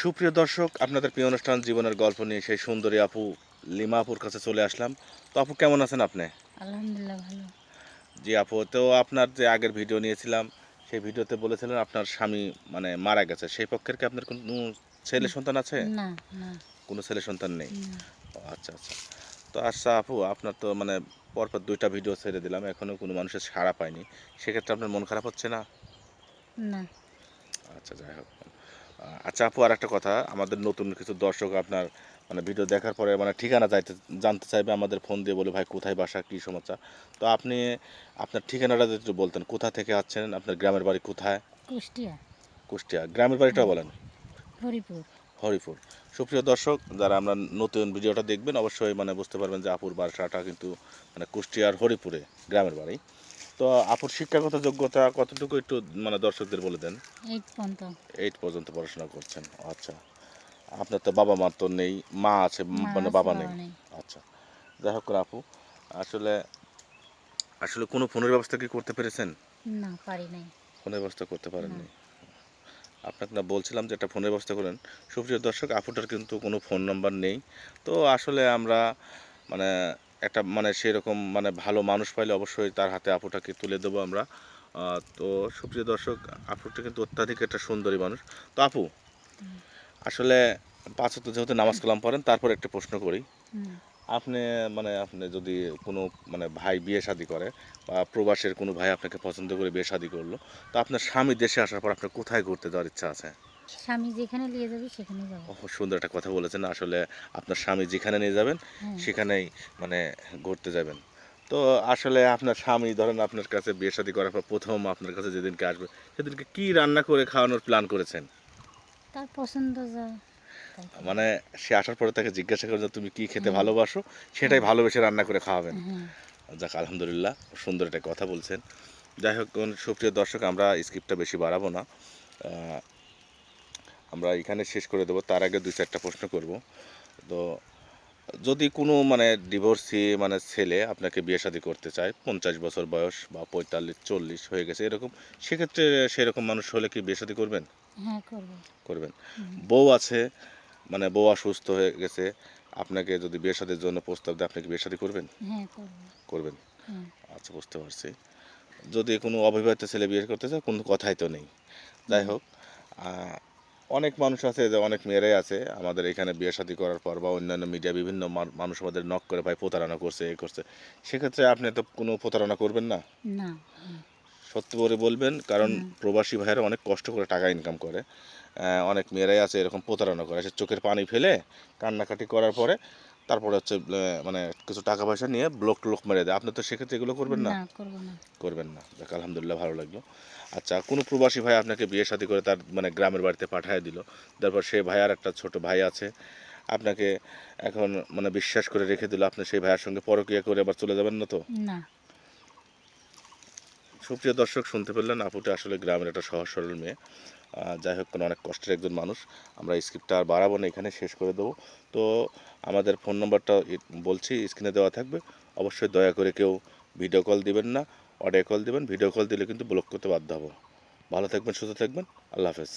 সুপ্রিয় দর্শক আপনাদের প্রিয় অনুষ্ঠান জীবনের গল্প নিয়ে সেই সুন্দরী আপু লিমা আপুর কাছে চলে আসলাম। তো আপু কেমন আছেন আপনি? আলহামদুলিল্লাহ ভালো। জি আপু তো আপনার যে আগের ভিডিও নিয়েছিলাম সেই ভিডিওতে বলেছিলেন আপনার স্বামী মানে মারা গেছে। সেই পক্ষের কি আপনার কোনো ছেলে সন্তান আছে? না না। কোনো ছেলে সন্তান নেই? আচ্ছা আচ্ছা। তো আচ্ছা আপু আপনার তো মানে পরপর দুইটা ভিডিও ছেড়ে দিলাম এখনও কোনো মানুষের সাড়া পায়নি। সেক্ষেত্রে আপনার মন খারাপ হচ্ছে না? না। আচ্ছা যাই হোক। আচ্ছা আপু আর একটা কথা। আমাদের নতুন কিছু দর্শক আপনার মানে ভিডিও দেখার পরে মানে ঠিকানা যাইতে জানতে চাইবে আমাদের ফোন দিয়ে বলে ভাই কোথায় বাসা? কী সমস্যা? তো আপনি আপনার ঠিকানাটা যদি একটু বলতেন কোথা থেকে আসছেন? আপনার গ্রামের বাড়ি কোথায়? কুষ্টিয়া। কুষ্টিয়া। গ্রামের বাড়িটাও বলেন। হরিপুর। হরিপুর। সুপ্রিয় দর্শক যারা আমরা নতুন ভিডিওটা দেখবেন অবশ্যই মানে বুঝতে পারবেন যে আপুর বাসাটা কিন্তু মানে কুষ্টিয়ার হরিপুরে গ্রামের বাড়ি। তো আপুর শিক্ষাগত যোগ্যতা কতটুকু একটু মানে দর্শকদের বলে দেন? এইট পর্যন্ত। এইট পর্যন্ত পড়াশোনা করছেন আচ্ছা। আপনার তো বাবা মা তো নেই মা আছে মানে বাবা নেই। নেই। আচ্ছা যাই হোক আপু আসলে আসলে কোনো ফোনের ব্যবস্থা কি করতে পেরেছেন? না পারি নাই। ফোনের ব্যবস্থা করতে পারেননি। আপনাকে না বলছিলাম যে একটা ফোনের ব্যবস্থা করেন। সুপ্রিয় দর্শক আপুটার কিন্তু কোনো ফোন নাম্বার নেই। তো আসলে আমরা মানে একটা মানে সেরকম মানে ভালো মানুষ পাইলে অবশ্যই তার হাতে আপুটাকে তুলে দেবো আমরা। তো সুপ্রিয় দর্শক আপুটা কিন্তু অত্যাধিক একটা সুন্দরী মানুষ। তো আপু আসলে পাঁচ ওয়াক্ত যেহেতু নামাজ কালাম পড়েন তারপর একটা প্রশ্ন করি। আপনি মানে আপনি যদি কোনো মানে ভাই বিয়ে শাদি করে বা প্রবাসের কোনো ভাই আপনাকে পছন্দ করে বিয়ে শাদি করল তো আপনার স্বামী দেশে আসার পর আপনার কোথায় ঘুরতে যাওয়ার ইচ্ছা আছে? স্বামী যেখানে নিয়ে যাবে সেখানে যাব। ও সুন্দর একটা কথা বলেছেন। আসলে আপনার স্বামী যেখানে নিয়ে যাবেন হ্যাঁ। সেখানেই মানে ঘুরতে যাবেন। তো আসলে আপনার স্বামী ধরেন আপনার কাছে বিয়ে শাদি করার পর প্রথম আপনার কাছে যেদিনকে আসবে সেদিনকে কি রান্না করে খাওয়ানোর প্ল্যান করেছেন? তার পছন্দ যা। মানে সে আসার পরে তাকে জিজ্ঞাসা করেন যে তুমি কি খেতে ভালোবাসো? সেটাই ভালোবেসে রান্না করে খাওয়াবেন। হ্যাঁ। যাক আলহামদুলিল্লাহ সুন্দর একটা কথা বলছেন। যাই হোক সুপ্রিয় দর্শক আমরা স্ক্রিপ্টটা বেশি বাড়াবো না। আমরা এখানে শেষ করে দেবো। তার আগে দুই চারটা প্রশ্ন করব। তো যদি কোনো মানে ডিভোর্সি মানে ছেলে আপনাকে বিয়ে শাদী করতে চায় পঞ্চাশ বছর বয়স বা পঁয়তাল্লিশ চল্লিশ হয়ে গেছে এরকম সেক্ষেত্রে সেরকম মানুষ হলে কি বিয়ে শাদী করবেন? হ্যাঁ করবেন। বউ আছে মানে বউ অসুস্থ হয়ে গেছে আপনাকে যদি বিয়ে শাদীর জন্য প্রস্তাব দেয় আপনি কি বিয়ে শাদী করবেন? হ্যাঁ করবেন। আচ্ছা বুঝতে পারছি। যদি কোনো অবিবাহিত ছেলে বিয়ে করতে চায় কোনো কথাই তো নেই। যাই হোক অনেক মানুষ আছে যে অনেক মেয়েরাই আছে আমাদের এখানে বিয়ে শাদি করার পর বা অন্যান্য মিডিয়া বিভিন্ন মানুষ আমাদের নক করে ভাই প্রতারণা করছে এ করছে। সেক্ষেত্রে আপনি তো কোনো প্রতারণা করবেন না। না। সত্যি করে বলবেন কারণ প্রবাসী ভাইয়েরা অনেক কষ্ট করে টাকা ইনকাম করে। অনেক মেয়েরাই আছে এরকম প্রতারণা করে। সে চোখের পানি ফেলে কান্নাকাটি করার পরে তারপরে হচ্ছে মানে কিছু টাকা পয়সা নিয়ে ব্লক ট্লক মেরে দেয়। আপনি তো সেক্ষেত্রে এগুলো করবেন না? না করব না। করবেন না। যাক আলহামদুলিল্লাহ ভালো লাগল। আচ্ছা কোনো প্রবাসী ভাই আপনাকে বিয়ে শাদী করে তার মানে গ্রামের বাড়িতে পাঠিয়ে দিল? তারপর সে ভাইয়ার একটা ছোট ভাই আছে। আপনাকে এখন মানে বিশ্বাস করে রেখে দিল আপনি সেই ভাইয়ের সঙ্গে পরকিয়া করে আবার চলে যাবেন না তো? না। সুপ্রিয় দর্শক শুনতে পেলেন আপুটা আসলে গ্রামের একটা সহজ সরল মেয়ে। যাই হোক, কোনো অনেক কষ্টের একজন মানুষ। আমরা স্ক্রিপ্টটা আর বাড়াবো না, এখানে শেষ করে দেবো। তো আমাদের ফোন নম্বরটা বলছি স্ক্রিনে দেওয়া থাকবে। অবশ্যই দয়া করে কেউ ভিডিও কল দিবেন না অডিও কল দিবেন। ভিডিও কল দিলে কিন্তু ব্লক করতে বাধ্য হব। ভালো থাকবেন, সুস্থ থাকবেন। আল্লাহ হাফেজ।